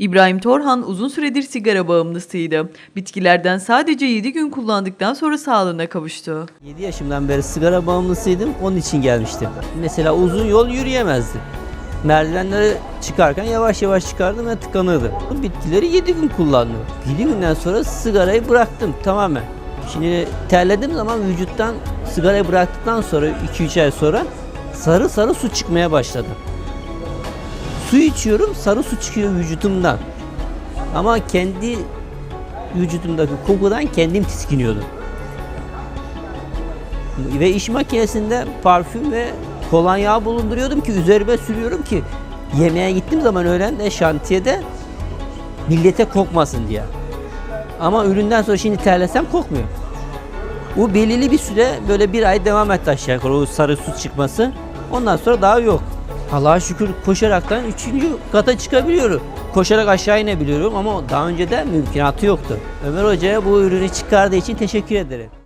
İbrahim Torhan uzun süredir sigara bağımlısıydı. Bitkilerden sadece 7 gün kullandıktan sonra sağlığına kavuştu. 7 yaşımdan beri sigara bağımlısıydım. Onun için gelmiştim. Mesela uzun yol yürüyemezdi. Merdivenlere çıkarken yavaş yavaş çıkardım ve tıkanırdı. Bu bitkileri 7 gün kullandım. 7 günden sonra sigarayı bıraktım tamamen. Şimdi terlediğim zaman vücuttan sigarayı bıraktıktan sonra 2-3 ay sonra sarı sarı su çıkmaya başladı. Su içiyorum sarı su çıkıyor vücudumdan. Ama kendi vücudumdaki kokudan kendim tiskiniyordum. Ve iş makinesinde parfüm ve kolonya bulunduruyordum ki üzerime sürüyorum ki yemeğe gittiğim zaman öğlen de şantiyede millete kokmasın diye. Ama üründen sonra şimdi terlesem kokmuyor. Bu belirli bir süre böyle bir ay devam etti aşağı yukarı o sarı su çıkması. Ondan sonra daha yok. Allah'a şükür koşaraktan üçüncü kata çıkabiliyorum. Koşarak aşağı inebiliyorum ama daha önce de mümkünatı yoktu. Ömer Hoca'ya bu ürünü çıkardığı için teşekkür ederim.